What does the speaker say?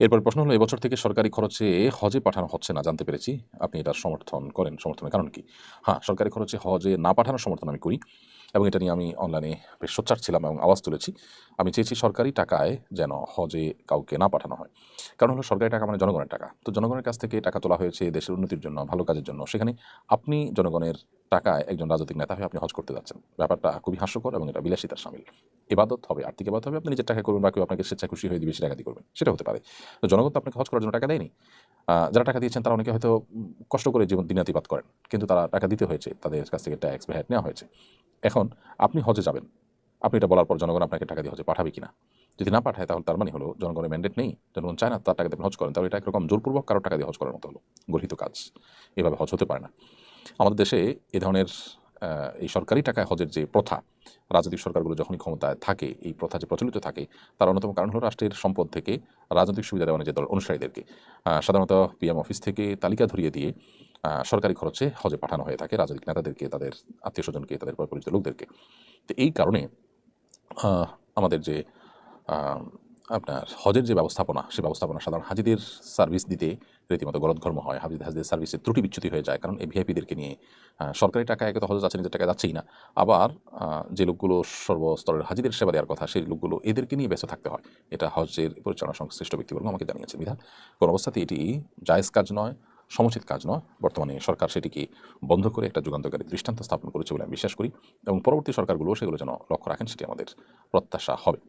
এরপর প্রশ্ন হলো, এবছর থেকে সরকারি খরচে হজে পাঠানো হচ্ছে না, জানতে পেরেছি। আপনি এটা সমর্থন করেন, সমর্থনের কারণ কি? হ্যাঁ সরকারি খরচে হজে না পাঠানোর সমর্থন আমি করি। এবং এটা নিয়ে আমি অনলাইনে বেশ সোচ্চার ছিলাম এবং আওয়াজ তুলেছি। আমি চেয়েছি সরকারি টাকায় যেন হজে কাউকে না পাঠানো হয়। কারণ হলো সরকারি টাকা মানে জনগণের টাকা। তো জনগণের কাছ থেকে টাকা তোলা হয়েছে, দেশের উন্নতির জন্য, ভালো কাজের জন্য। সেখানে আপনি জনগণের টাকায় একজন রাজনৈতিক নেতা হয়ে আপনি হজ করতে যাচ্ছেন। ব্যাপারটা খুবই হাস্যকর এবং এটা বিলাসিতার সামিল। এবাদত হবে, আর্থিক এবাদত হবে, আপনি নিজের টাকা করবেন বা কেউ আপনাকে স্বেচ্ছা খুশি হয়ে দিবে সে টাকা দিয়ে করবেন। সেটা হতে পারে। তো জনগণ তো আপনাকে হজ করার জন্য টাকা দেয়নি। যারা টাকা দিয়েছেন, তারা অনেকে হয়তো কষ্ট করে জীবন দিনাতিপাত করেন। কিন্তু তারা টাকা দিতে হয়েছে, তাদের কাছ থেকে ট্যাক্স বা হ্যাট নেওয়া হয়েছে। এখন আপনি হজে যাবেন। আপনি এটা বলার পর জনগণ আপনাকে টাকা দিয়ে হজে পাঠাবে কিনা? যদি না পাঠায়, তাহলে তার মানে হলো জনগণের ম্যান্ডেট নেই। জনগণ চায় না তার টাকা দিয়ে হজ করেন। তাহলে এটা একরকম জোরপূর্বক কারও টাকা দিয়ে হজ করার মতো হলো। গঠিত কাজ। এভাবে হজ হতে পারে না। আমাদের দেশে এ ধরনের এই সরকারি টাকায় হজের যে প্রথা, রাজনৈতিক সরকারগুলো যখনই ক্ষমতায় থাকে, এই প্রথা যে প্রচলিত থাকে, তার অন্যতম কারণ হলো রাষ্ট্রের সম্পদ থেকে রাজনৈতিক সুবিধা দেওয়ার যে দল, অনুসারীদেরকে। সাধারণত পিএম অফিস থেকে তালিকা ধরিয়ে দিয়ে সরকারি খরচে হজে পাঠানো হয়ে থাকে রাজনৈতিক নেতাদেরকে, তাদের আত্মীয় স্বজনকে, তাদের পরিচিত লোকদেরকে। তো এই কারণে আমাদের যে আপনার হজের যে ব্যবস্থাপনা, সে ব্যবস্থাপনা সাধারণ হাজিদের সার্ভিস দিতে রীতিমতো গলদঘর্ম হয়। হাজিদ হাজিদের সার্ভিসের ত্রুটি বিচ্যুতি হয়ে যায় কারণ এই ভিআইপিদেরকে নিয়ে সরকারি টাকা একে তো হজ যাচ্ছে, নিজের টাকা যাচ্ছেই না। আবার যে লোকগুলো সর্বস্তরের হাজিদের সেবা দেওয়ার কথা, সেই লোকগুলো এদেরকে নিয়ে ব্যস্ত থাকতে হয়। এটা হজের পরিচালনা সংশ্লিষ্ট ব্যক্তিবর্গ আমাকে জানিয়েছে বিধান। কোনো অবস্থাতে এটি জায়েজ কাজ নয়। সমুচিত কাজ নয়। বর্তমানে সরকার সেটিকে বন্ধ করে একটা যুগান্তকারী দৃষ্টান্ত স্থাপন করেছে বলে আমি বিশ্বাস করি এবং পরবর্তী সরকারগুলো সেগুলো যেন লক্ষ্য রাখেন, সেটি আমাদের প্রত্যাশা হবে।